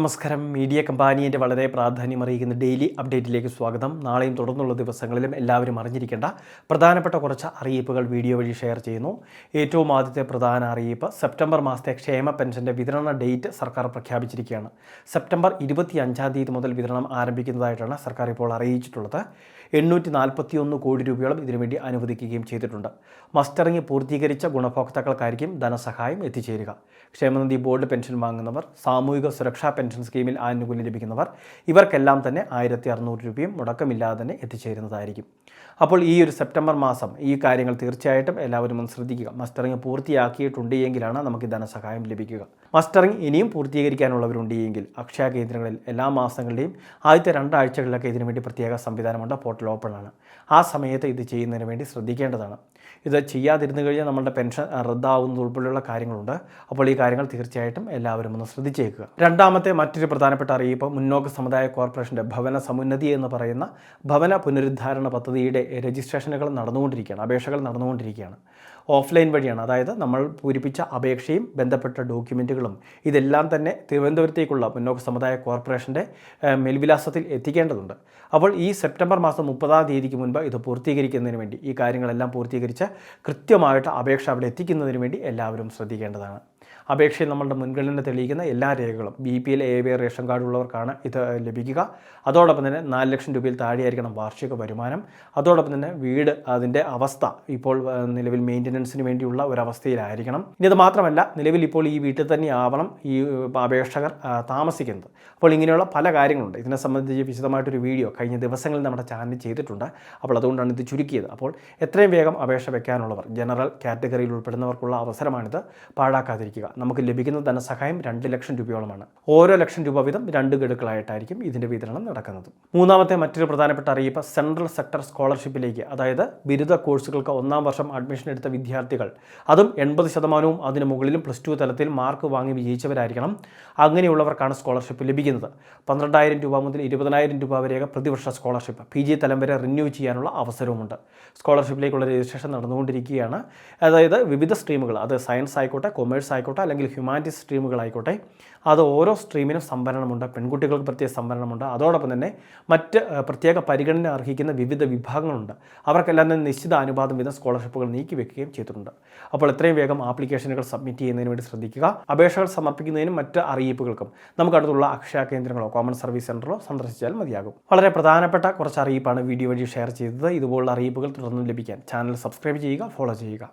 നമസ്കാരം. മീഡിയ കമ്പാനിയുടെ വളരെ പ്രാധാന്യം അറിയിക്കുന്ന ഡെയിലി അപ്ഡേറ്റിലേക്ക് സ്വാഗതം. നാളെയും തുടർന്നുള്ള ദിവസങ്ങളിലും എല്ലാവരും അറിഞ്ഞിരിക്കേണ്ട പ്രധാനപ്പെട്ട കുറച്ച് അറിയിപ്പുകൾ വീഡിയോ വഴി ഷെയർ ചെയ്യുന്നു. ഏറ്റവും ആദ്യത്തെ പ്രധാന അറിയിപ്പ് സെപ്റ്റംബർ മാസത്തെ ക്ഷേമ പെൻഷന്റെ വിതരണ ഡേറ്റ് സർക്കാർ പ്രഖ്യാപിച്ചിരിക്കുകയാണ്. സെപ്റ്റംബർ ഇരുപത്തി അഞ്ചാം തീയതി മുതൽ വിതരണം ആരംഭിക്കുന്നതായിട്ടാണ് സർക്കാർ ഇപ്പോൾ അറിയിച്ചിട്ടുള്ളത്. എണ്ണൂറ്റി നാൽപ്പത്തിയൊന്ന് കോടി രൂപയോളം ഇതിനുവേണ്ടി അനുവദിക്കുകയും ചെയ്തിട്ടുണ്ട്. മസ്റ്ററിംഗ് പൂർത്തീകരിച്ച ഗുണഭോക്താക്കൾക്കായിരിക്കും ധനസഹായം എത്തിച്ചേരുക. ക്ഷേമനിധി ബോർഡ് പെൻഷൻ വാങ്ങുന്നവർ സാമൂഹിക സുരക്ഷാ പെൻഷൻ സ്കീമിൽ ആനുകൂല്യം ലഭിക്കുന്നവർ ഇവർക്കെല്ലാം തന്നെ ആയിരത്തി അറുന്നൂറ് രൂപയും മുടക്കമില്ലാതെ തന്നെ എത്തിച്ചേരുന്നതായിരിക്കും. അപ്പോൾ ഈ ഒരു സെപ്റ്റംബർ മാസം ഈ കാര്യങ്ങൾ തീർച്ചയായിട്ടും എല്ലാവരും ഒന്ന് ശ്രദ്ധിക്കുക. മസ്റ്ററിംഗ് പൂർത്തിയാക്കിയിട്ടുണ്ട് എങ്കിലാണ് നമുക്ക് ധനസഹായം ലഭിക്കുക. മസ്റ്ററിംഗ് ഇനിയും പൂർത്തീകരിക്കാനുള്ളവരുണ്ട് എങ്കിൽ അക്ഷയ കേന്ദ്രങ്ങളിൽ എല്ലാ മാസങ്ങളുടെയും ആദ്യത്തെ രണ്ടാഴ്ചകളിലൊക്കെ ഇതിനു വേണ്ടി പ്രത്യേക സംവിധാനമുണ്ട്. പോർട്ടൽ ഓപ്പൺ ആണ്. ആ സമയത്ത് ഇത് ചെയ്യുന്നതിന് വേണ്ടി ശ്രദ്ധിക്കേണ്ടതാണ്. ഇത് ചെയ്യാതിരുന്നു കഴിഞ്ഞാൽ നമ്മുടെ പെൻഷൻ റദ്ദാവുന്നത് ഉൾപ്പെടെയുള്ള കാര്യങ്ങളുണ്ട്. അപ്പോൾ ഈ കാര്യങ്ങൾ തീർച്ചയായിട്ടും എല്ലാവരും ഒന്ന് ശ്രദ്ധിച്ചേക്കുക. രണ്ടാമത്തെ മറ്റൊരു പ്രധാനപ്പെട്ട അറിയിപ്പ്. മുന്നോക്ക സമുദായ കോർപ്പറേഷന്റെ ഭവന സമുന്നതി എന്ന് പറയുന്ന ഭവന പുനരുദ്ധാരണ പദ്ധതിയുടെ രജിസ്ട്രേഷനുകൾ നടന്നുകൊണ്ടിരിക്കുകയാണ് അപേക്ഷകൾ നടന്നുകൊണ്ടിരിക്കുകയാണ്. ഓഫ്ലൈൻ വഴിയാണ്. അതായത് നമ്മൾ പൂരിപ്പിച്ച അപേക്ഷയും ബന്ധപ്പെട്ട ഡോക്യുമെന്റുകളും ഇതെല്ലാം തന്നെ തിരുവനന്തപുരത്തേക്കുള്ള മുന്നോക്ക സമുദായ കോർപ്പറേഷന്റെ മേൽവിലാസത്തിൽ എത്തിക്കേണ്ടതുണ്ട്. അപ്പോൾ ഈ സെപ്റ്റംബർ മാസം മുപ്പതാം തീയതിക്ക് മുൻപ് ഇത് പൂർത്തീകരിക്കുന്നതിന് വേണ്ടി ഈ കാര്യങ്ങളെല്ലാം പൂർത്തീകരിച്ച് കൃത്യമായിട്ട് അപേക്ഷ അവിടെ എത്തിക്കുന്നതിന് വേണ്ടി എല്ലാവരും ശ്രദ്ധിക്കേണ്ടതാണ്. അപേക്ഷയിൽ നമ്മളുടെ മുൻഗണന തെളിയിക്കുന്ന എല്ലാ രേഖകളും B P L A B ration card ഉള്ളവർക്കാണ് ഇത് ലഭിക്കുക. അതോടൊപ്പം തന്നെ നാല് ലക്ഷം രൂപയിൽ താഴെയായിരിക്കണം വാർഷിക വരുമാനം. അതോടൊപ്പം തന്നെ വീട് അതിന്റെ അവസ്ഥ ഇപ്പോൾ നിലവിൽ മെയിന്റനൻസിന് വേണ്ടിയുള്ള ഒരവസ്ഥയിലായിരിക്കണം. ഇനി അത് മാത്രമല്ല നിലവിൽ ഇപ്പോൾ ഈ വീട്ടിൽ തന്നെ ആവണം ഈ അപേക്ഷകർ താമസിക്കുന്നത്. അപ്പോൾ ഇങ്ങനെയുള്ള പല കാര്യങ്ങളുണ്ട്. ഇതിനെ സംബന്ധിച്ച് വിശദമായിട്ടൊരു വീഡിയോ കഴിഞ്ഞ ദിവസങ്ങളിൽ നമ്മുടെ ചാനൽ ചെയ്തിട്ടുണ്ട്. അപ്പോൾ അതുകൊണ്ടാണ് ഇത് ചുരുക്കിയത്. അപ്പോൾ എത്രയും വേഗം അപേക്ഷ വെക്കാനുള്ളവർ ജനറൽ കാറ്റഗറിയിൽ ഉൾപ്പെടുന്നവർക്കുള്ള അവസരമാണിത്. പാഴാക്കാതിരിക്കുക. നമുക്ക് ലഭിക്കുന്ന ധനസഹായം രണ്ട് ലക്ഷം രൂപയോളമാണ്. ഓരോ ലക്ഷം രൂപ വീതം രണ്ട് ഗഡുക്കളായിട്ടായിരിക്കും ഇതിന്റെ വിതരണം നടക്കുന്നത്. മൂന്നാമത്തെ മറ്റൊരു പ്രധാനപ്പെട്ട അറിയിപ്പ് സെൻട്രൽ സെക്ടർ സ്കോളർഷിപ്പിലേക്ക് അതായത് ബിരുദ കോഴ്സുകൾക്ക് ഒന്നാം വർഷം അഡ്മിഷൻ എടുത്ത വിദ്യാർത്ഥികൾ. അതും എൺപത് ശതമാനവും അതിന് മുകളിലും പ്ലസ് ടു തലത്തിൽ മാർക്ക് വാങ്ങി വിജയിച്ചവരായിരിക്കണം. അങ്ങനെയുള്ളവർക്കാണ് സ്കോളർഷിപ്പ് ലഭിക്കുന്നത്. പന്ത്രണ്ടായിരം രൂപ മുതൽ ഇരുപതിനായിരം രൂപ വരെയൊക്കെ പ്രതിവർഷ സ്കോളർഷിപ്പ്. പി ജി തലം വരെ റിന്യൂ ചെയ്യാനുള്ള അവസരവുമുണ്ട്. സ്കോളർഷിപ്പിലേക്കുള്ള രജിസ്ട്രേഷൻ നടന്നുകൊണ്ടിരിക്കുകയാണ്. അതായത് വിവിധ സ്ട്രീമുകൾ അത് സയൻസ് ആയിക്കോട്ടെ കൊമേഴ്സ് ആയിക്കോട്ടെ അല്ലെങ്കിൽ ഹ്യൂമാനിറ്റീസ് സ്ട്രീമുകളായിക്കോട്ടെ അത് ഓരോ സ്ട്രീമിനും സംവരണമുണ്ട് പെൺകുട്ടികൾക്ക് പ്രത്യേക സംവരണമുണ്ട്. അതോടൊപ്പം തന്നെ മറ്റ് പ്രത്യേക പരിഗണന അർഹിക്കുന്ന വിവിധ വിഭാഗങ്ങളുണ്ട്. അവർക്കെല്ലാം തന്നെ നിശ്ചിത അനുപാതം വീതം സ്കോളർഷിപ്പുകൾ നീക്കി വെക്കുകയും ചെയ്തിട്ടുണ്ട്. അപ്പോൾ എത്രയും വേഗം ആപ്ലിക്കേഷനുകൾ സബ്മിറ്റ് ചെയ്യുന്നതിന് വേണ്ടി ശ്രദ്ധിക്കുക. അപേക്ഷകൾ സമർപ്പിക്കുന്നതിനും മറ്റ് അറിയിപ്പുകൾക്കും നമുക്ക് അടുത്തുള്ള അക്ഷയ കേന്ദ്രങ്ങളോ കോമൺ സർവീസ് സെന്ററോ സന്ദർശിച്ചാൽ മതിയാകും. വളരെ പ്രധാനപ്പെട്ട കുറച്ച് അറിയിപ്പാണ് വീഡിയോ വഴി ഷെയർ ചെയ്തത്. ഇതുപോലുള്ള അറിയിപ്പുകൾ തുടർന്നും ലഭിക്കാൻ ചാനൽ സബ്സ്ക്രൈബ് ചെയ്യുക ഫോളോ ചെയ്യുക.